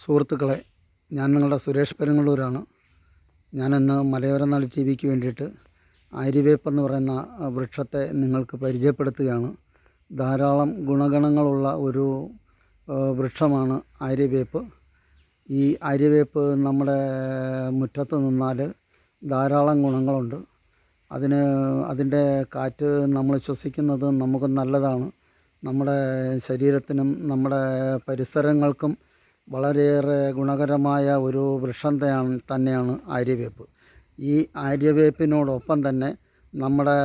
സുഹൃത്തുക്കളെ ഞാൻ നിങ്ങളുടെ സുരേഷ് പെരുങ്ങള്ളൂരാണ് ഞാനിന്ന് മലയോര നാളി ടി വിക്ക് വേണ്ടിയിട്ട് ആര്യവേപ്പ് എന്ന് പറയുന്ന വൃക്ഷത്തെ നിങ്ങൾക്ക് പരിചയപ്പെടുത്തുകയാണ്. ധാരാളം ഗുണഗണങ്ങളുള്ള ഒരു വൃക്ഷമാണ് ആര്യവേപ്പ് ഈ ആര്യവേപ്പ് നമ്മുടെ മുറ്റത്ത് നിന്നാൽ ധാരാളം ഗുണങ്ങളുണ്ട്. അതിന് അതിന്റെ കാറ്റ് നമ്മൾ ശ്വസിക്കുന്നത് നമുക്ക് നല്ലതാണ്. നമ്മുടെ ശരീരത്തിനും നമ്മുടെ പരിസരങ്ങൾക്കും വളരെയേറെ ഗുണകരമായ ഒരു വൃക്ഷം തന്നെയാണ് തന്നെയാണ് ആര്യവേപ്പ്. ഈ ആര്യവേപ്പിനോടൊപ്പം തന്നെ നമ്മുടെ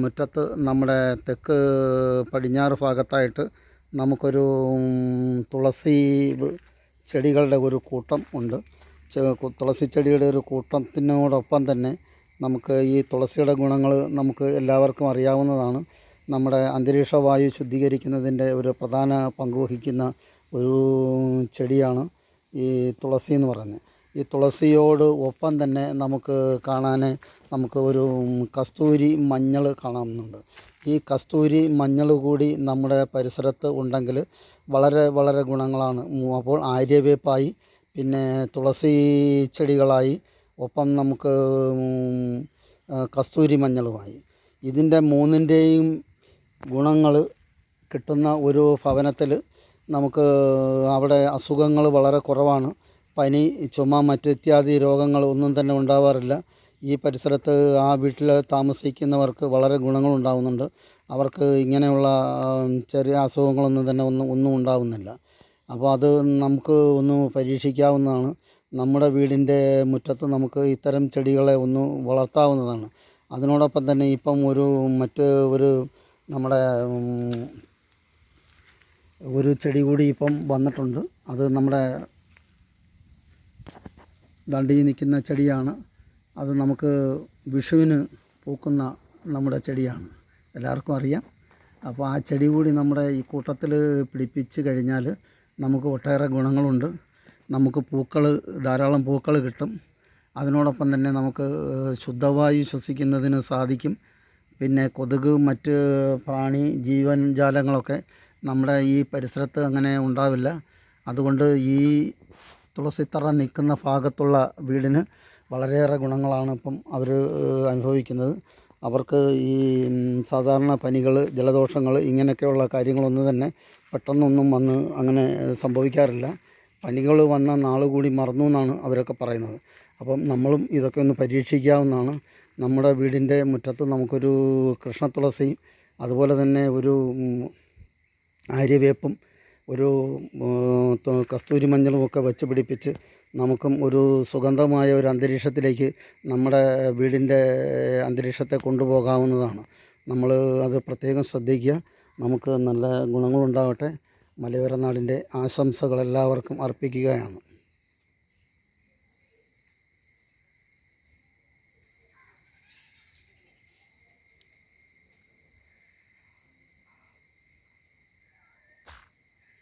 മുറ്റത്ത് നമ്മുടെ തെക്ക് പടിഞ്ഞാറ് ഭാഗത്തായിട്ട് നമുക്കൊരു തുളസി ചെടികളുടെ ഒരു കൂട്ടം ഉണ്ട്. തുളസി ചെടിയുടെ ഒരു കൂട്ടത്തിനോടൊപ്പം തന്നെ നമുക്ക് ഈ തുളസിയുടെ ഗുണങ്ങൾ നമുക്ക് എല്ലാവർക്കും അറിയാവുന്നതാണ്. നമ്മുടെ അന്തരീക്ഷ വായു ശുദ്ധീകരിക്കുന്നതിന്റെ ഒരു പ്രധാന പങ്ക് വഹിക്കുന്ന ഒരു ചെടിയാണ് ഈ തുളസി എന്ന് പറയുന്നത്. ഈ തുളസിയോട് ഒപ്പം തന്നെ നമുക്ക് കാണാൻ നമുക്ക് ഒരു കസ്തൂരി മഞ്ഞൾ കാണാവുന്നുണ്ട് ഈ കസ്തൂരി മഞ്ഞൾ കൂടി നമ്മുടെ പരിസരത്ത് ഉണ്ടെങ്കിൽ വളരെ വളരെ ഗുണങ്ങളാണ്. അപ്പോൾ ആര്യവേപ്പായി പിന്നെ തുളസി ചെടികളായി ഒപ്പം നമുക്ക് കസ്തൂരി മഞ്ഞളുമായി. ഇതിന്റെ മൂന്നിന്റെയും ഗുണങ്ങൾ കിട്ടുന്ന ഒരു ഭവനത്തിൽ നമുക്ക് അവിടെ അസുഖങ്ങൾ വളരെ കുറവാണ്. പനി ചുമ മറ്റ് ഇത്യാദി രോഗങ്ങൾ ഒന്നും തന്നെ ഉണ്ടാവാറില്ല. ഈ പരിസരത്ത് ആ വീട്ടിൽ താമസിക്കുന്നവർക്ക് വളരെ ഗുണങ്ങൾ ഉണ്ടാകുന്നുണ്ട് അവർക്ക് ഇങ്ങനെയുള്ള ചെറിയ അസുഖങ്ങളൊന്നും തന്നെ ഒന്നും ഒന്നും ഉണ്ടാവുന്നില്ല. അപ്പോൾ അത് നമുക്ക് ഒന്ന് പരീക്ഷിക്കാവുന്നതാണ്. നമ്മുടെ വീടിന്റെ മുറ്റത്ത് നമുക്ക് ഇത്തരം ചെടികളെ ഒന്ന് വളർത്താവുന്നതാണ്. അതിനോടൊപ്പം തന്നെ ഇപ്പം ഒരു മറ്റ് ഒരു നമ്മുടെ ഒരു ചെടി കൂടി ഇപ്പം വന്നിട്ടുണ്ട്. അത് നമ്മുടെ ദണ്ടി നിൽക്കുന്ന ചെടിയാണ്. അത് നമുക്ക് വിഷുവിന് പൂക്കുന്ന നമ്മുടെ ചെടിയാണ്. എല്ലാവർക്കും അറിയാം. അപ്പോൾ ആ ചെടി കൂടി നമ്മുടെ ഈ കൂട്ടത്തിൽ പിടിപ്പിച്ച് കഴിഞ്ഞാൽ നമുക്ക് ഒട്ടേറെ ഗുണങ്ങളുണ്ട്. നമുക്ക് പൂക്കൾ ധാരാളം പൂക്കൾ കിട്ടും. അതിനോടൊപ്പം തന്നെ നമുക്ക് ശുദ്ധവായു ശ്വസിക്കുന്നതിന് സാധിക്കും. പിന്നെ കൊതുക് മറ്റ് പ്രാണി ജീവൻ ജാലങ്ങളൊക്കെ നമ്മുടെ ഈ പരിസരത്ത് അങ്ങനെ ഉണ്ടാവില്ല. അതുകൊണ്ട് ഈ തുളസിത്തറ നിൽക്കുന്ന ഭാഗത്തുള്ള വീടിന് വളരെയേറെ ഗുണങ്ങളാണ് ഇപ്പം അവർ അനുഭവിക്കുന്നത്. അവർക്ക് ഈ സാധാരണ പനികൾ ജലദോഷങ്ങൾ ഇങ്ങനെയൊക്കെയുള്ള കാര്യങ്ങളൊന്നും തന്നെ പെട്ടെന്നൊന്നും വന്ന് അങ്ങനെ സംഭവിക്കാറില്ല. പനികൾ വന്ന നാൾ കൂടി മറന്നു എന്നാണ് അവരൊക്കെ പറയുന്നത്. അപ്പം നമ്മളും ഇതൊക്കെ ഒന്ന് പരീക്ഷിക്കാവുന്നതാണ്. നമ്മുടെ വീടിന്റെ മുറ്റത്ത് നമുക്കൊരു കൃഷ്ണ തുളസിയും അതുപോലെ തന്നെ ഒരു ആര്യവേപ്പും ഒരു കസ്തൂരി മഞ്ഞളും ഒക്കെ വെച്ച് പിടിപ്പിച്ച് നമുക്കും ഒരു സുഗന്ധമായ ഒരു അന്തരീക്ഷത്തിലേക്ക് നമ്മുടെ വീടിന്റെ അന്തരീക്ഷത്തെ കൊണ്ടുപോകാവുന്നതാണ്. നമ്മൾ അത് പ്രത്യേകം ശ്രദ്ധിക്കുക. നമുക്ക് നല്ല ഗുണങ്ങളുണ്ടാവട്ടെ. മലയോര നാടിന്റെ ആശംസകൾ എല്ലാവർക്കും അർപ്പിക്കുകയാണ്.